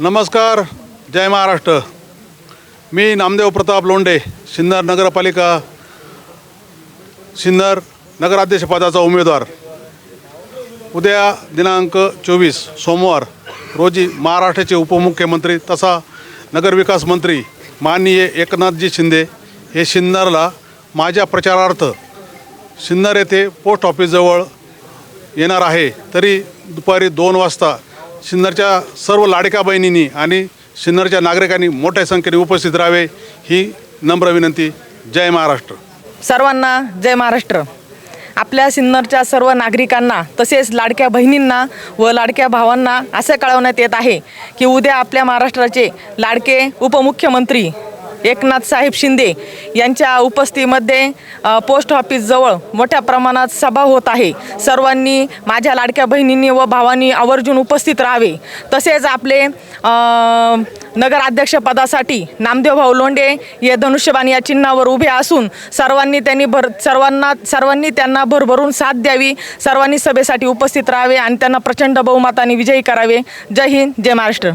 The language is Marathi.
नमस्कार जय महाराष्ट्र. मी नामदेव प्रताप लोंडे सिन्नर नगरपालिका सिन्नर नगराध्यक्षपदाचा उमेदवार. उद्या दिनांक चोवीस सोमवार रोजी महाराष्ट्राचे उपमुख्यमंत्री तसा नगरविकास मंत्री माननीय एकनाथजी शिंदे हे सिन्नरला माझ्या प्रचारार्थ सिन्नर येथे पोस्ट ऑफिसजवळ येणार आहे. तरी दुपारी दोन वाजता सिन्नरच्या सर्व लाडक्या बहिणींनी आणि सिन्नरच्या नागरिकांनी मोठ्या संख्येने उपस्थित राहावे ही नम्र विनंती. जय महाराष्ट्र. सर्वांना जय महाराष्ट्र. आपल्या सिन्नरच्या सर्व नागरिकांना तसेच लाडक्या बहिणींना व लाडक्या भावांना असे कळवण्यात येत आहे की उद्या आपल्या महाराष्ट्राचे लाडके उपमुख्यमंत्री एकनाथ साहेब शिंदे यांच्या उपस्थितीमध्ये पोस्ट ऑफिसजवळ मोठ्या प्रमाणात सभा होत आहे. सर्वांनी माझ्या लाडक्या बहिणींनी व भावांनी आवर्जून उपस्थित राहावे. तसेच आपले नगराध्यक्षपदासाठी नामदेव भाऊ लोंढे हे धनुष्यबाण या चिन्हावर उभे असून सर्वांनी त्यांनी भर सर्वांना सर्वांनी त्यांना भरभरून साथ द्यावी. सर्वांनी सभेसाठी उपस्थित राहावे आणि त्यांना प्रचंड बहुमताने विजयी करावे. जय हिंद जय महाराष्ट्र.